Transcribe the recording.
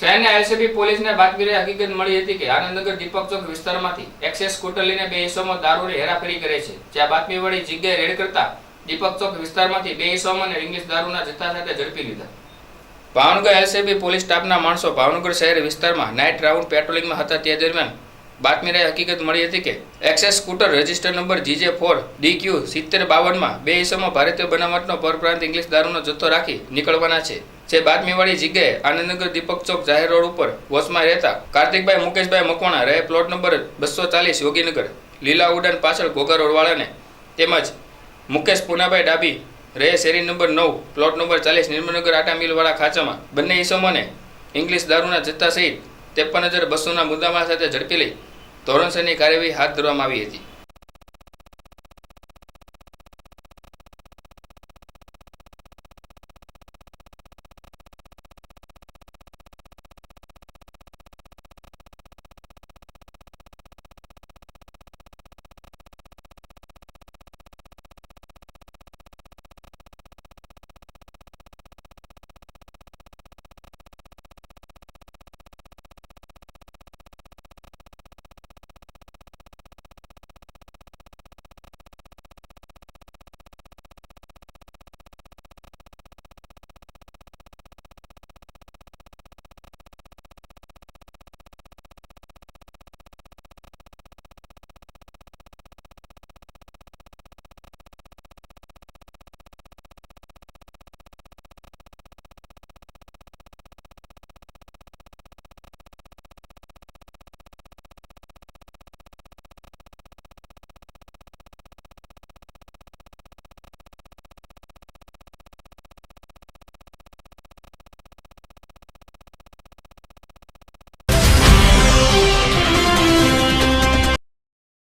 શહેરના એલસીબી પોલીસને બાતમીને હકીકત મળી હતી કે આનંદનગર દીપક ચોક વિસ્તારમાંથી એક્સેસ સ્કૂટર લઈને બે ઇસમો દારૂની હેરાફેરી કરે છે. જ્યાં બાતમી વળી જગ્યાએ રેડ કરતા દીપક ચોક વિસ્તારમાંથી બે ઇસમોને ઇંગ્લિશ દારૂના જથ્થા સાથે ઝડપી લીધા. ભાવનગર એલસીબી પોલીસ સ્ટાફના માણસો ભાવનગર શહેર વિસ્તારમાં નાઇટ રાઉન્ડ પેટ્રોલિંગમાં હતા તે દરમિયાન બાતમીને હકીકત મળી હતી કે Access scooter register number GJ four D Q સિત્તેર બાવનમાં બે ઇસમો ભારતીય બનાવટનો પરપ્રાંત ઇંગ્લિશ દારૂનો જથ્થો રાખી નીકળવાના છે. જે બાતમીવાળી જગ્યાએ આનંદનગર દીપક ચોક જાહેર રોડ ઉપર વોચમાં રહેતા કાર્તિકભાઈ મુકેશભાઈ મકવાણા રહે પ્લોટ નંબર બસો ચાલીસ યોગીનગર. લીલા ઉડાન પાછળ ઘોઘા રોડવાળાને તેમજ મુકેશ પુનાભાઈ ડાબી રહે શેરી નંબર નવ પ્લોટ નંબર ચાલીસ નિર્મનગર આટા મિલવાળા ખાંચામાં. બંને ઈસમોને ઇંગ્લિશ દારૂના જથ્થા સહિત ત્રેપન હજાર બસોના મુદ્દામાં સાથે ઝડપી લઈ ધોરણસરની કાર્યવાહી હાથ ધરવામાં આવી હતી.